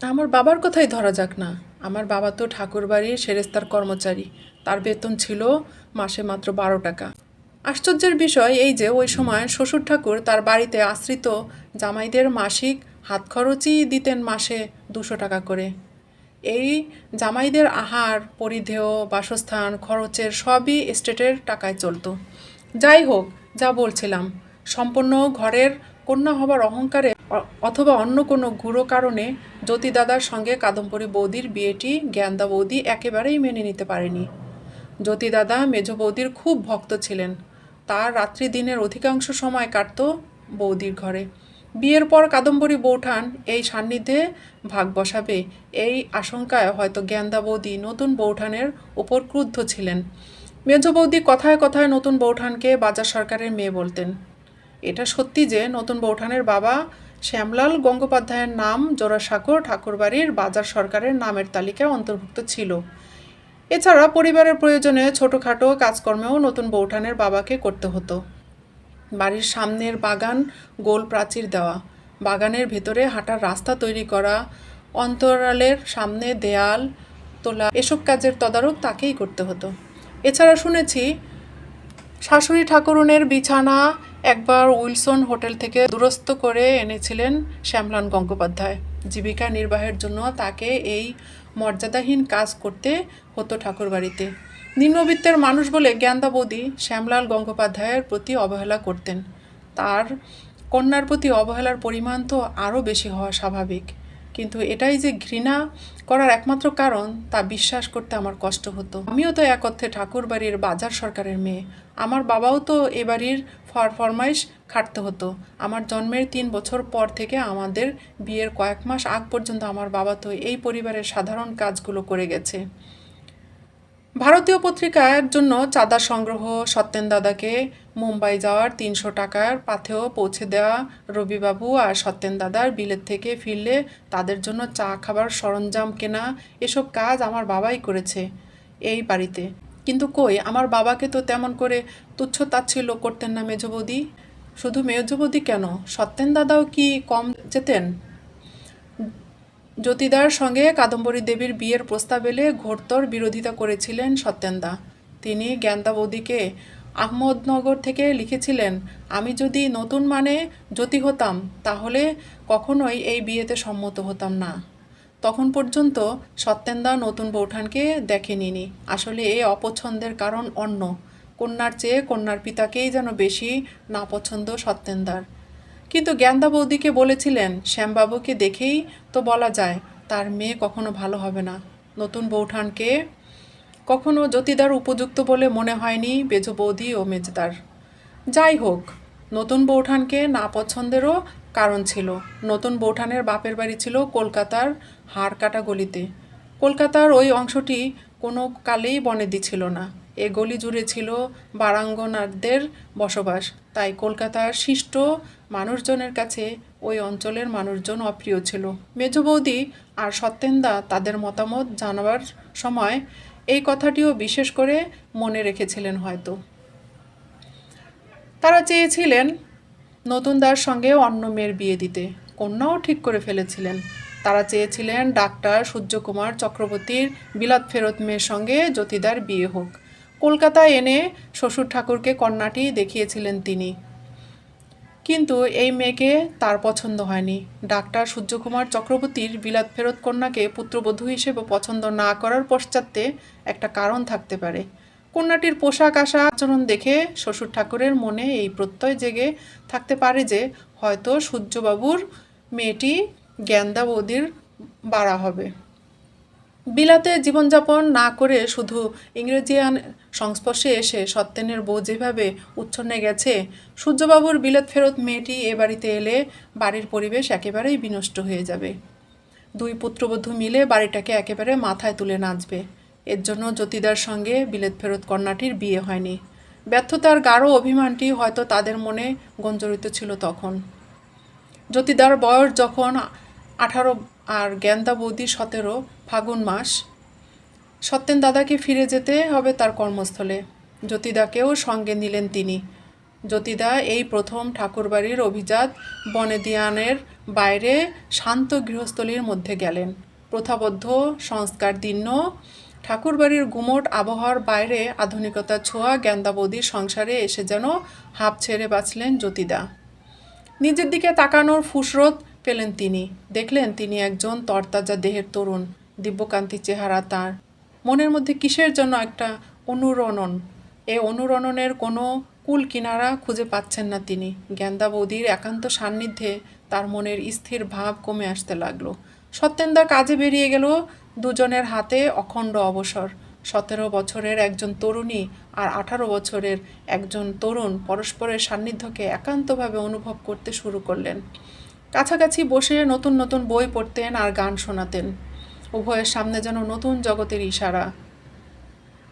আমার বাবার কথাই ধরা যাক না। আমার বাবা তো ঠাকুরবাড়ির সেরেস্তার কর্মচারী। তার বেতন ছিল মাসে মাত্র বারো টাকা। আশ্চর্যের বিষয় এই যে ওই সময় শ্বশুর ঠাকুর তার বাড়িতে আশ্রিত জামাইদের মাসিক হাত খরচই দিতেন মাসে দুশো টাকা করে। এই জামাইদের আহার, পরিধেয়, বাসস্থান, খরচের সবই এস্টেটের টাকায় চলতো। যাই হোক, যা বলছিলাম, সম্পূর্ণ ঘরের কন্যা হবার অহংকারে অথবা অন্য কোনো গুঁড়ো কারণে জ্যোতি দাদার সঙ্গে কাদম্বরী বৌদির বিয়েটি জ্ঞানদা বৌদি একেবারেই মেনে নিতে পারেনি। জ্যোতি দাদা মেজ বৌদির খুব ভক্ত ছিলেন। তার রাত্রি দিনের অধিকাংশ সময় কাটত বৌদির ঘরে। বিয়ের পর কাদম্বরী বৌঠান এই সান্নিধ্যে ভাগ বসাবে। এই আশঙ্কায় হয়তো জ্ঞানদা বৌদি নতুন বৌঠানের ওপর ক্রুদ্ধ ছিলেন। মেজ বৌদি কথায় কথায় নতুন বৌঠানকে বাজার সরকারের মেয়ে বলতেন। এটা সত্যি যে নতুন বৌঠানের বাবা শ্যামলাল গঙ্গোপাধ্যায়ের নাম জোড়াসাঁকোর ঠাকুরবাড়ির বাজার সরকারের নামের তালিকায় অন্তর্ভুক্ত ছিল। এছাড়া পরিবারের প্রয়োজনে ছোটোখাটো কাজকর্মেও নতুন বৌঠানের বাবাকে করতে হতো। বাড়ির সামনের বাগান গোল প্রাচীর দেওয়া, বাগানের ভেতরে হাঁটার রাস্তা তৈরি করা, অন্তরালের সামনে দেয়াল তোলা, এসব কাজের তদারক তাকেই করতে হতো। এছাড়া শুনেছি, শাশুড়ি ঠাকুরুনের বিছানা একবার উইলসন হোটেল থেকে দুরস্ত করে এনেছিলেন শ্যামলান গঙ্গোপাধ্যায়। জীবিকা নির্বাহের জন্য তাকে এই মর্যাদাহীন কাজ করতে হতো ঠাকুরবাড়িতে। নিম্নবিত্তের মানুষ বলে জ্ঞানদা বৌদি শ্যামলাল গঙ্গোপাধ্যায়ের প্রতি অবহেলা করতেন। তার কন্যার প্রতি অবহেলার পরিমাণ তো আরও বেশি হওয়া স্বাভাবিক। কিন্তু এটাই যে ঘৃণা করার একমাত্র কারণ, তা বিশ্বাস করতে আমার কষ্ট হতো। আমিও তো এক অর্থে ঠাকুর বাড়ির বাজার সরকারের মেয়ে। আমার বাবাও তো এ বাড়ির ফর ফরমাইশ খাটতে হতো। আমার জন্মের তিন বছর পর থেকে আমাদের বিয়ের কয়েক মাস আগ পর্যন্ত আমার বাবা তো এই পরিবারের সাধারণ কাজগুলো করে গেছে। ভারতীয় পত্রিকার জন্য চাঁদা সংগ্রহ, সত্যেন দাদাকে মুম্বাই যাওয়ার তিনশো টাকার পাথেও পৌঁছে দেওয়া রবিবাবু আর সত্যেন দাদার বিলেত থেকে ফিরলে তাদের জন্য চা খাবার সরঞ্জাম কেনা, এসব কাজ আমার বাবাই করেছে এই বাড়িতে। কিন্তু কই, আমার বাবাকে তো তেমন করে তুচ্ছ তাচ্ছিল্য করতেন না মেজবৌদি। শুধু মেজবৌদি কেন? সত্যেন দাদাও কি কম যেতেন? জ্যোতিদার সঙ্গে কাদম্বরী দেবীর বিয়ের প্রস্তাব এলে ঘোরতর বিরোধিতা করেছিলেন সত্যেনদা তিনি জ্ঞানদা বৌদিকে, আহমদনগর থেকে লিখেছিলেন, আমি যদি নতুন মানে জ্যোতি হতাম, তাহলে কখনোই এই বিয়েতে সম্মত হতাম না তখন পর্যন্ত সত্যেনদা নতুন বৌঠানকে দেখেনিনি আসলে এই অপছন্দের কারণ অন্য। কন্যার চেয়ে কন্যার পিতাকেই যেন বেশি না পছন্দ সত্যেনদার কিন্তু জ্ঞানদা বৌদিকে বলেছিলেন, শ্যামবাবুকে দেখেই তো বলা যায়, তার মেয়ে কখনো ভালো হবে না। নতুন বৌঠানকে কখনো জ্যোতিদার উপযুক্ত বলে মনে হয়নি বেজো বৌদি ও মেজদার। যাই হোক, নতুন বৌঠানকে না পছন্দেরও কারণ ছিল। নতুন বৌঠানের বাপের বাড়ি ছিল কলকাতার হাড়কাটা গলিতে। কলকাতার ওই অংশটি কোনো কালেই বনেদি ছিল না। এ গলি জুড়ে ছিল বারাঙ্গনারদের বসবাস। তাই কলকাতার শিষ্ট মানুষজনের কাছে ওই অঞ্চলের মানুষজন অপ্রিয় ছিল। মেজ বৌদি আর সত্যেন্দা তাদের মতামত জানাবার সময় এই কথাটিও বিশেষ করে মনে রেখেছিলেন হয়তো। তারা চেয়েছিলেন নতুনদার সঙ্গে অন্য মেয়ের বিয়ে দিতে। কন্যাও ঠিক করে ফেলেছিলেন। তারা চেয়েছিলেন ডাক্তার সূর্যকুমার চক্রবর্তীর বিলাত ফেরত মেয়ের সঙ্গে জ্যোতিদার বিয়ে হোক। কলকাতায় এনে শ্বশুর ঠাকুরকে কন্যাটি দেখিয়েছিলেন তিনি। কিন্তু এই মেয়েকে তার পছন্দ হয়নি। ডাক্তার সূর্যকুমার চক্রবর্তীর বিলাত ফেরত কন্যাকে পুত্রবধূ হিসেবে পছন্দ না করার পশ্চাতে একটা কারণ থাকতে পারে। কন্যাটির পোশাক আশা আচরণ দেখে শ্বশুর ঠাকুরের মনে এই প্রত্যয় জেগে থাকতে পারে যে, হয়তো সূর্যবাবুর মেয়েটি জ্ঞানদা বৌদির বাড়া হবে। বিলাতে জীবনযাপন না করে শুধু ইংরেজিয়ান সংস্পর্শে এসে সত্যেনের বউ যেভাবে উচ্ছন্নে গেছে, সূর্যবাবুর বিলেত ফেরত মেয়েটি এ বাড়িতে এলে বাড়ির পরিবেশ একেবারেই বিনষ্ট হয়ে যাবে। দুই পুত্রবধূ মিলে বাড়িটাকে একেবারে মাথায় তুলে নাচবে। এর জন্য জ্যোতিদার সঙ্গে বিলেত ফেরত কন্যাটির বিয়ে হয়নি। ব্যর্থতার গাঢ় অভিমানটি হয়তো তাদের মনে গঞ্জরিত ছিল তখন। জ্যোতিদার বয়স যখন আঠারো আর জ্ঞানদা বৌদি সতেরো ফাগুন মাস। সত্যেন দাদাকে ফিরে যেতে হবে তার কর্মস্থলে। জ্যোতিদাকেও সঙ্গে নিলেন তিনি। জ্যোতিদা এই প্রথম ঠাকুরবাড়ির অভিজাত বনেদিয়ানের বাইরে শান্ত গৃহস্থলীর মধ্যে গেলেন। প্রথাবদ্ধ সংস্কার দীর্ণ ঠাকুরবাড়ির গুমোট আবহাওয়ার বাইরে আধুনিকতার ছোঁয়া জ্ঞানদাবতীর সংসারে এসে যেন হাঁপ ছেড়ে বাঁচলেন জ্যোতিদা। নিজের দিকে তাকানোর ফুসরত পেলেন তিনি। দেখলেন তিনি একজন তরতাজা দেহের তরুণ, দিব্যকান্তি চেহারা তার। মনের মধ্যে কিসের জন্য একটা অনুরণন? এ অনুরণনের কোনো কুল কিনারা খুঁজে পাচ্ছেন না তিনি। জ্ঞানদা বৌদির একান্ত সান্নিধ্যে তার মনের স্থির ভাব কমে আসতে লাগল। সত্যেন্দা কাজে বেরিয়ে গেল দুজনের হাতে অখণ্ড অবসর। সতেরো বছরের একজন তরুণী আর আঠারো বছরের একজন তরুণ পরস্পরের সান্নিধ্যকে একান্তভাবে অনুভব করতে শুরু করলেন। কাছাকাছি বসে নতুন নতুন বই পড়তেন আর গান শোনাতেন। উভয়ের সামনে যেন নতুন জগতের ইশারা।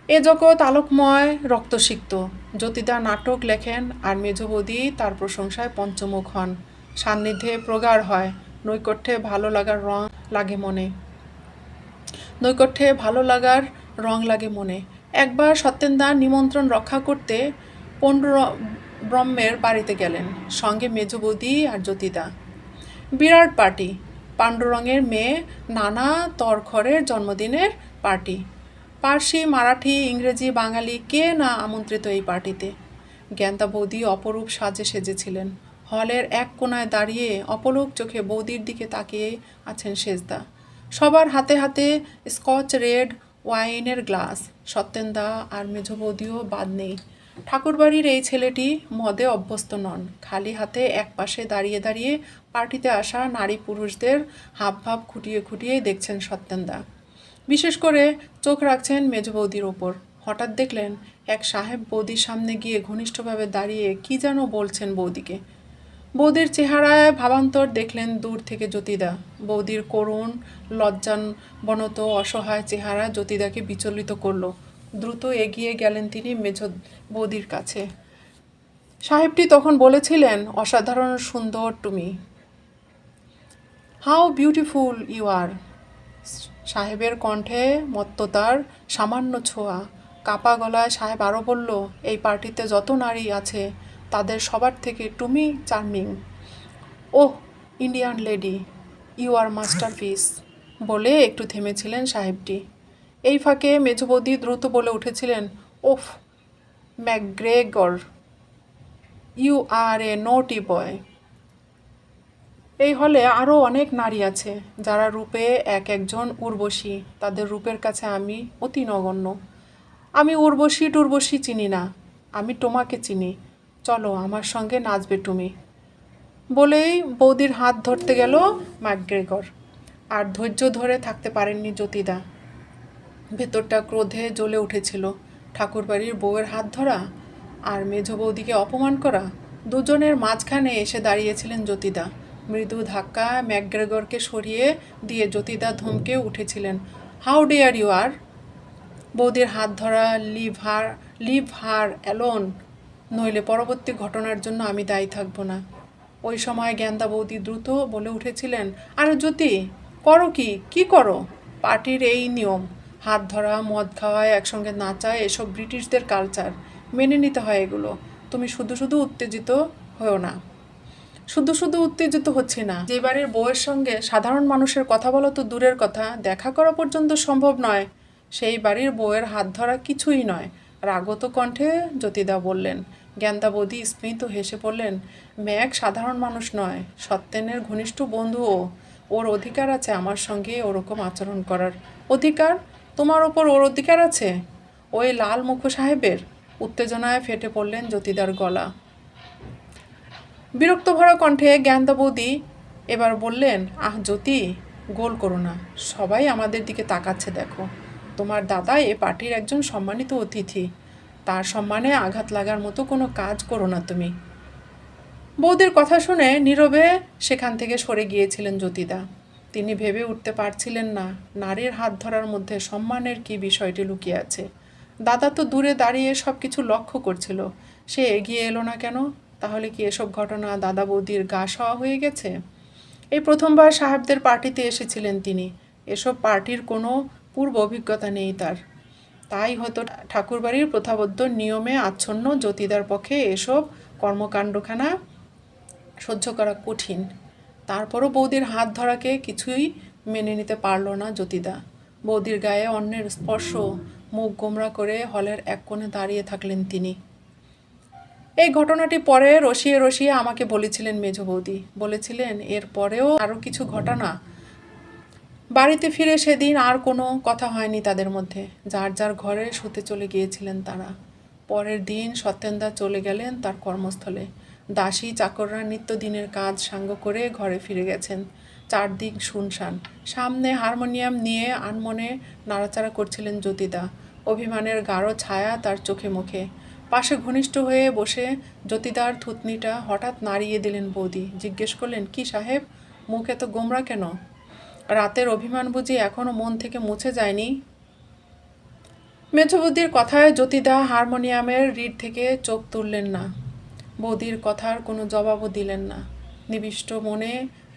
এ জগৎ আলোকময়, রক্তসিক্ত। জ্যোতিদা নাটক লেখেন আর মেজবৌদি তার প্রশংসায় পঞ্চমুখ হন। সান্নিধ্যে প্রগাঢ় হয়। নৈকট্যে ভালো লাগার রং লাগে মনে। নৈকট্যে ভালো লাগার রং লাগে মনে। একবার সত্যেন্দা নিমন্ত্রণ রক্ষা করতে পণ্ড ব্রহ্মের বাড়িতে গেলেন। সঙ্গে মেজবৌদি আর জ্যোতিদা। বিরাট পার্টি। পাণ্ডুরঙের মেয়ে নানা তরখরের জন্মদিনের পার্টি। পার্সি, মারাঠি, ইংরেজি, বাঙালি, কে না আমন্ত্রিত এই পার্টিতে? জ্ঞানতা বৌদি অপরূপ সাজে সেজেছিলেন। হলের এক কোনায় দাঁড়িয়ে অপলক চোখে বৌদির দিকে তাকিয়ে আছেন সেজদা। সবার হাতে হাতে স্কচ রেড ওয়াইনের গ্লাস। সত্যেন্দা আর মেঝ বৌদিও বাদ নেই। ঠাকুরবাড়ির এই ছেলেটি মদে অভ্যস্ত নন। খালি হাতে এক পাশে দাঁড়িয়ে দাঁড়িয়ে পার্টিতে আসা নারী পুরুষদের হাবভাব খুঁটিয়ে খুঁটিয়ে দেখছেন সত্যেন্দা। বিশেষ করে চোখ রাখছেন মেজ বৌদির ওপর। হঠাৎ দেখলেন এক সাহেব বৌদির সামনে গিয়ে ঘনিষ্ঠভাবে দাঁড়িয়ে কি যেন বলছেন বৌদিকে। বৌদির চেহারায় ভাবান্তর দেখলেন দূর থেকে জ্যোতিদা। বৌদির করুণ লজ্জান বনত অসহায় চেহারা জ্যোতিদাকে বিচলিত করল। দ্রুত এগিয়ে গেলেন তিনি মেজ বৌদির কাছে। সাহেবটি তখন বলেছিলেন, অসাধারণ, সুন্দর তুমি। How beautiful you are. সাহেবের কণ্ঠে মত্ততার সামান্য ছোঁয়া। কাপা গলায় সাহেব আরও বলল, এই পার্টিতে যত নারী আছে, তাদের সবার থেকে তুমি charming. Oh, Indian lady, you are masterpiece বলে একটু থেমেছিলেন সাহেবটি। এই ফাঁকে মেজবৌদি দ্রুত বলে উঠেছিলেন, ওফ, ম্যাকগ্রেগর, ইউ আর এ নোটি বয়। এই হলে আরও অনেক নারী আছে, যারা রূপে এক একজন উর্বশী, তাদের রূপের কাছে আমি অতি নগণ্য। আমি উর্বশী টুর্বশী চিনি না, আমি তোমাকে চিনি। চলো, আমার সঙ্গে নাচবে তুমি। বলেই বৌদির হাত ধরতে গেল ম্যাকগ্রেগর, আর ধৈর্য ধরে থাকতে পারেননি জ্যোতিদা। ভেতরটা ক্রোধে জ্বলে উঠেছিল। ঠাকুরবাড়ির বউয়ের হাত ধরা আর মেঝ বৌদিকে অপমান করা দুজনের মাঝখানে এসে দাঁড়িয়েছিলেন জ্যোতিদা। মৃদু ধাক্কা ম্যাকগ্রেগরকে সরিয়ে দিয়ে জ্যোতিদা ধমকে উঠেছিলেন, হাউ ডেয়ার ইউ আর? বৌদির হাত ধরা, leave her leave her alone, নইলে পরবর্তী ঘটনার জন্য আমি দায়ী থাকব না। ওই সময় জ্ঞানদা বৌদি দ্রুত বলে উঠেছিলেন, আরে জ্যোতি, করো কি? কি করো? পার্টির এই নিয়ম। হাত ধরা, মদ খাওয়া, একসঙ্গে নাচা, এসব ব্রিটিশদের কালচার মেনে নিতে হয় এগুলো। তুমি শুধু শুধু উত্তেজিত হও না। শুধু শুধু উত্তেজিত হচ্ছে না। যে বাড়ির বউয়ের সঙ্গে সাধারণ মানুষের কথা বলা তো দূরের কথা, দেখা করা পর্যন্ত সম্ভব নয়। সেই বাড়ির বউয়ের হাত ধরা কিছুই নয়। রাগত কণ্ঠে জ্যোতিদা বললেন জ্ঞানদা বৌদি স্মিত হেসে পড়লেন ম্যাক সাধারণ মানুষ নয়, সত্যেনের ঘনিষ্ঠ বন্ধুও। ওর অধিকার আছে আমার সঙ্গে ওরকম আচরণ করার। অধিকার তোমার ওপর ওর অধিকার আছে? ওই লাল মুখ সাহেবের উত্তেজনায় ফেটে পড়লেন জ্যোতিদার গলা। বিরক্ত ভরা কণ্ঠে জ্ঞানদা বৌদি এবার বললেন, আহ, জ্যোতি, গোল করো না। সবাই আমাদের দিকে তাকাচ্ছে দেখো। তোমার দাদা এ পার্টির একজন সম্মানিত অতিথি। তার সম্মানে আঘাত লাগার মতো কোনো কাজ করো না তুমি। বৌদির কথা শুনে নীরবে সেখান থেকে সরে গিয়েছিলেন জ্যোতিদা। তিনি ভেবে উঠতে পারছিলেন না, নারীর হাত ধরার মধ্যে সম্মানের কি বিষয়টি লুকিয়ে আছে। দাদা তো দূরে দাঁড়িয়ে সব কিছু লক্ষ্য করছিল। সে এগিয়ে এলো না কেন? তাহলে কি এসব ঘটনা দাদা বৌদির গা সওয়া হয়ে গেছে? এই প্রথমবার সাহেবদের পার্টিতে এসেছিলেন তিনি। এসব পার্টির কোনো পূর্ব অভিজ্ঞতা নেই তার। তাই হয়তো ঠাকুরবাড়ির প্রথাবদ্ধ নিয়মে আচ্ছন্ন জ্যোতিদার পক্ষে এসব কর্মকাণ্ডখানা সহ্য করা কঠিন। তারপরও বৌদির হাত ধরাকে কিছুই মেনে নিতে পারল না জ্যোতিদা। বৌদির গায়ে অন্যের স্পর্শ, মুখ গোমরা করে হলের এক কোণে দাঁড়িয়ে থাকলেন তিনি। এই ঘটনাটি পরে রসিয়ে রসিয়ে আমাকে বলেছিলেন মেজ বৌদি। বলেছিলেন, এর পরেও আরও কিছু ঘটনা? বাড়িতে ফিরে সেদিন আর কোনো কথা হয়নি তাদের মধ্যে। যার যার ঘরে শুতে চলে গিয়েছিলেন তারা। পরের দিন সত্যেন্দা চলে গেলেন তার কর্মস্থলে। দাসী চাকররা নিত্যদিনের কাজ সাঙ্গ করে ঘরে ফিরে গেছেন। চারদিক শুনশান। সামনে হারমোনিয়াম নিয়ে আনমনে নাড়াচাড়া করছিলেন জ্যোতিদা। অভিমানের গাঢ় ছায়া তার চোখে মুখে। পাশে ঘনিষ্ঠ হয়ে বসে জ্যোতিদার থুতনিটা হঠাৎ নাড়িয়ে দিলেন বৌদি। জিজ্ঞেস করলেন, কি সাহেব, মুখ এত গোমরা কেন? রাতের অভিমান বুঝি এখনও মন থেকে মুছে যায়নি। মেজবৌদির কথায় জ্যোতিদা হারমোনিয়ামের রিড থেকে চোখ তুললেন না। বৌদির কথার কোনো জবাবও দিলেন না। নিবিষ্ট মনে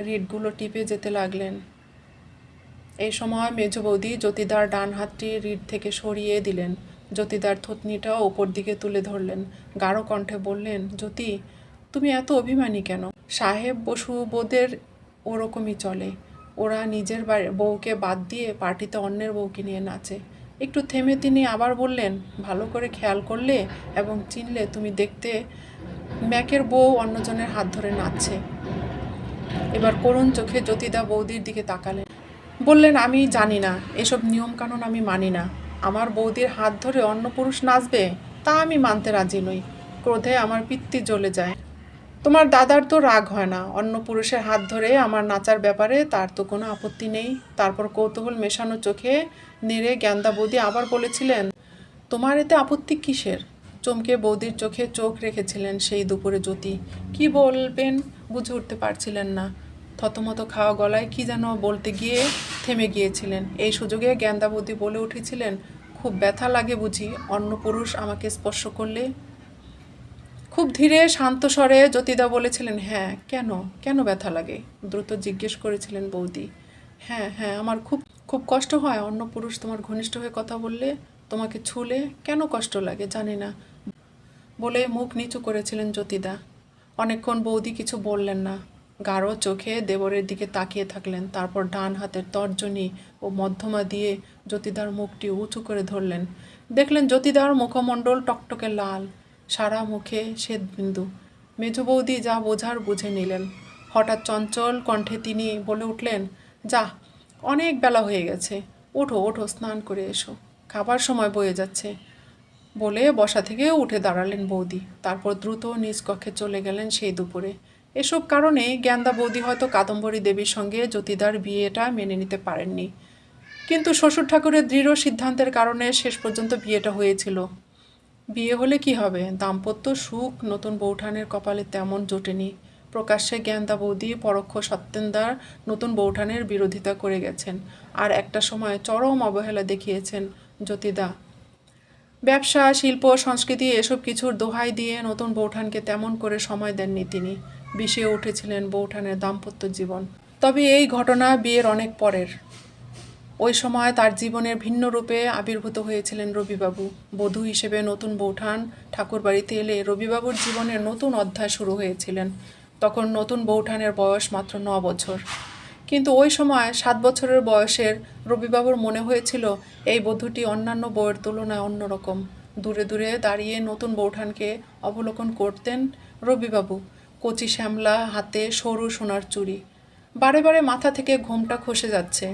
রিডগুলো টিপে যেতে লাগলেন। এই সময় মেজ বৌদি জ্যোতিদার ডান হাতটি রিড থেকে সরিয়ে দিলেন। জ্যোতিদার থুতনিটাও ওপর দিকে তুলে ধরলেন। গাঢ় কণ্ঠে বললেন, জ্যোতি, তুমি এত অভিমানী কেন? সাহেব বসু বোদের ওরকমই চলে। ওরা নিজের বউকে বাদ দিয়ে পার্টিতে অন্যের বউকে নিয়ে নাচে। একটু থেমে তিনি আবার বললেন, ভালো করে খেয়াল করলে এবং চিনলে তুমি দেখতে ম্যাকের বউ অন্যজনের হাত ধরে নাচছে। এবার করুণ চোখে জ্যোতিদা বৌদির দিকে তাকালেন। বললেন, আমি জানি না, এসব নিয়মকানুন আমি মানি না। আমার বৌদির হাত ধরে অন্য পুরুষ নাচবে, তা আমি মানতে রাজি নই। ক্রোধে আমার পিত্তি জ্বলে যায়। তোমার দাদার তো রাগ হয় না অন্য পুরুষের হাত ধরে আমার নাচার ব্যাপারে তার তো কোনো আপত্তি নেই। তারপর কৌতূহল মেশানো চোখে নেড়ে জ্ঞানদা বৌদি আবার বলেছিলেন, তোমার এতে আপত্তি কিসের? চমকে বৌদির চোখে চোখ রেখেছিলেন সেই দুপুরে জ্যোতি। কি বলবেন? বুঝে উঠতে পারছিলেন না। থতমত খাওয়া গলায় কি যেন বলতে গিয়ে থেমে গিয়েছিলেন। এই সুযোগে জ্ঞানদা বৌদি বলে উঠেছিলেন, খুব ব্যথা লাগে বুঝি, অন্য পুরুষ আমাকে স্পর্শ করলে? খুব ধীরে শান্ত স্বরে জ্যোতিদা বলেছিলেন হ্যাঁ কেন? কেন ব্যথা লাগে? দ্রুত জিজ্ঞেস করেছিলেন বৌদি। হ্যাঁ হ্যাঁ আমার খুব খুব কষ্ট হয়। অন্য পুরুষ তোমার ঘনিষ্ঠ হয়ে কথা বললে, তোমাকে ছুলে কেন কষ্ট লাগে জানি না। বলে মুখ নিচু করেছিলেন জ্যোতিদা। অনেকক্ষণ বৌদি কিছু বললেন না। গাঢ় চোখে দেবরের দিকে তাকিয়ে থাকলেন, তারপর ডান হাতের তর্জনী ও মধ্যমা দিয়ে জ্যোতিদার মুখটি উঁচু করে ধরলেন। দেখলেন জ্যোতিদার মুখমণ্ডল টকটকে লাল, সারা মুখে শ্বেতবিন্দু। মেজ বৌদি যা বোঝার বুঝে নিলেন। হঠাৎ চঞ্চল কণ্ঠে তিনি বলে উঠলেন, যা, অনেক বেলা হয়ে গেছে। ওঠো ওঠো, স্নান করে এসো। খাবার সময় বয়ে যাচ্ছে। বলে বসা থেকে উঠে দাঁড়ালেন বৌদি। তারপর দ্রুত নিজ কক্ষে চলে গেলেন সেই দুপুরে। এসব কারণে জ্ঞানদা বৌদি হয়তো কাদম্বরী দেবীর সঙ্গে জ্যোতিদার বিয়েটা মেনে নিতে পারেননি। কিন্তু শ্বশুর ঠাকুরের দৃঢ় সিদ্ধান্তের কারণে শেষ পর্যন্ত বিয়েটা হয়েছিল। বিয়ে হলে কি হবে? দাম্পত্য সুখ নতুন বৌঠানের কপালে তেমন জোটেনি। প্রকাশ্যে জ্ঞানদা বৌদি পরোক্ষ সত্যেন্দার নতুন বৌঠানের বিরোধিতা করে গেছেন। আর একটা সময় চরম অবহেলা দেখিয়েছেন জ্যোতিদা। ব্যবসা, শিল্প, সংস্কৃতি এসব কিছুর দোহাই দিয়ে নতুন বৌঠানকে তেমন করে সময় দেননি তিনি। বিষিয়ে উঠেছিলেন বৌঠানের দাম্পত্য জীবন। তবে এই ঘটনা বিয়ের অনেক পরের। ওই সময় তার জীবনের ভিন্ন রূপে আবির্ভূত হয়েছিলেন রবিবাবু। বধূ হিসেবে নতুন বৌঠান ঠাকুরবাড়িতে এলে রবিবাবুর জীবনের নতুন অধ্যায় শুরু হয়েছিলেন। তখন নতুন বৌঠানের বয়স মাত্র ন বছর। কিন্তু ওই সময় সাত বছরের বয়সের রবিবাবুর মনে হয়েছিল, এই বধূটি অন্যান্য বউয়ের তুলনায় অন্যরকম। দূরে দূরে দাঁড়িয়ে নতুন বৌঠানকে অবলোকন করতেন রবিবাবু। কচি শ্যামলা, হাতে সরু সোনার চুড়ি। বারে বারে মাথা থেকে ঘোমটা খসে যাচ্ছে।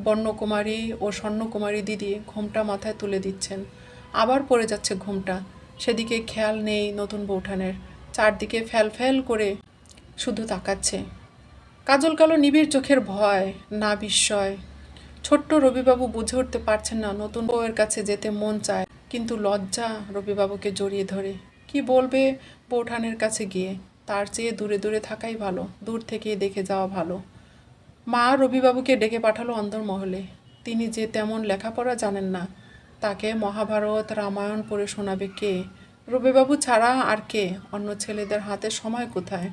বর্ণকুমারী ও স্বর্ণকুমারী দিদি ঘোমটা মাথায় তুলে দিচ্ছেন। আবার পড়ে যাচ্ছে ঘোমটা। সেদিকে খেয়াল নেই নতুন বৌঠানের চারদিকে ফ্যাল ফ্যাল করে শুধু তাকাচ্ছে। কাজল কালো নিবিড় চোখের ভয়, না বিস্ময়। ছোট্ট রবিবাবু বুঝে উঠতে পারছেন না, নতুন বউয়ের কাছে যেতে মন চায়, কিন্তু লজ্জা রবিবাবুকে জড়িয়ে ধরে। কি বলবে বৌঠানের কাছে গিয়ে? তার চেয়ে দূরে দূরে থাকাই ভালো, দূর থেকে দেখে যাওয়া ভালো। মা রবিবাবুকে ডেকে পাঠালো অন্দরমহলে তিনি যে তেমন লেখাপড়া জানেন না, তাকে মহাভারত রামায়ণ পড়ে শোনাবে কে? রবিবাবু ছাড়া আর কে? অন্য ছেলেদের হাতে সময় কোথায়?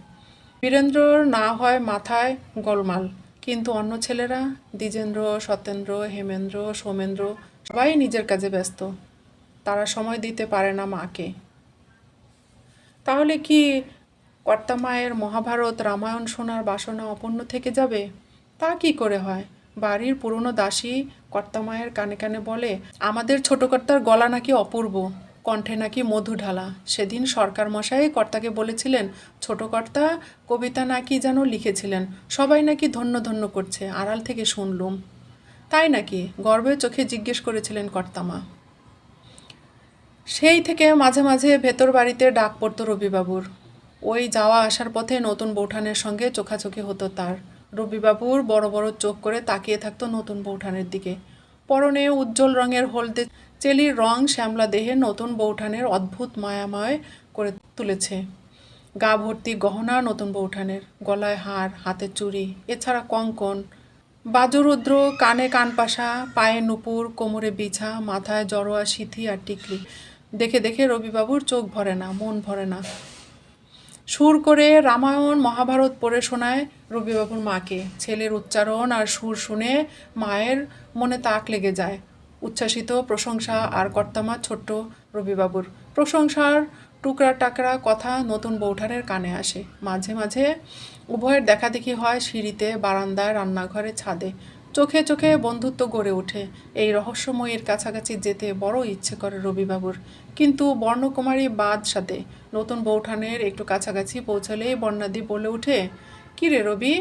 বীরেন্দ্রর না হয় মাথায় গোলমাল। কিন্তু অন্য ছেলেরা, দ্বিজেন্দ্র, সত্যেন্দ্র, হেমেন্দ্র, সোমেন্দ্র, সবাই নিজের কাজে ব্যস্ত। তারা সময় দিতে পারে না মাকে। তাহলে কি কর্তা মায়ের মহাভারত রামায়ণ শোনার বাসনা অপূর্ণ থেকে যাবে? তা কি করে হয়? বাড়ির পুরনো দাসী কর্তা মায়ের কানে কানে বলে, আমাদের ছোট কর্তার গলা নাকি অপূর্ব। কণ্ঠে নাকি মধু ঢালা। সেদিন সরকার মশাই কর্তাকে বলেছিলেন, ছোট কর্তা, কবিতা নাকি যেন লিখেছিলেন। সবাই নাকি ধন্য ধন্য করছে, আড়াল থেকে শুনলুম। তাই নাকি? গর্বের চোখে জিজ্ঞেস করেছিলেন কর্তামা সেই থেকে মাঝে মাঝে ভেতর বাড়িতে ডাক পড়তো রবিবাবুর। ওই যাওয়া আসার পথে নতুন বৌঠানের সঙ্গে চোখাচোখি হতো তার। রবিবাবুর বড় বড় চোখ করে তাকিয়ে থাকতো নতুন বৌঠানের দিকে। পরনে উজ্জ্বল রঙের হলদে চেলির রং শ্যামলা দেহে নতুন বৌঠানের অদ্ভুত মায়াময় করে তুলেছে। গা ভর্তি গহনা নতুন বৌঠানের, গলায় হার, হাতে চুড়ি, এছাড়া কঙ্কন বাজুরুদ্র কানে কানপাশা, পায়ে নুপুর, কোমরে বিছা, মাথায় জড়োয়া সিথি আর টিকলি। দেখে দেখে রবিবাবুর চোখ ভরে না, মন ভরে না। সুর করে রামায়ণ, মহাভারত পড়ে শোনায় রবিবাবুর মাকে। ছেলের উচ্চারণ আর সুর শুনে মায়ের মনে তাক লেগে যায়। উচ্ছ্বাসিত, প্রশংসা আর কর্তামা ছোট্ট রবিবাবুর। প্রশংসার টুকরা টাকরা কথা নতুন বৌঠানের কানে আসে। মাঝে মাঝে উভয়ের দেখাদেখি হয় সিঁড়িতে, বারান্দায় রান্নাঘরে ছাদে। চোখে চোখে বন্ধুত্ব গড়ে ওঠে। এই রহস্যময়ের কাছাকাছি যেতে বড় ইচ্ছে করে রবিবাবুর। কিন্তু বর্ণকুমারী বাদ সাথে নতুন বৌঠানের একটু কাছাকাছি পৌঁছালেই বর্ণাদি বলে ওঠে কী রে রবি,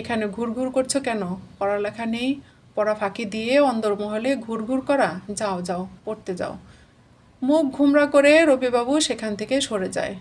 এখানে ঘুরঘুর করছ কেন? পড়ালেখা নেই পড়া ফাঁকি দিয়ে অন্দরমহলে ঘুর করা, যাও যাও, পড়তে যাও। মুখ ঘুমরা করে রবিবাবু সেখান থেকে সরে যায়।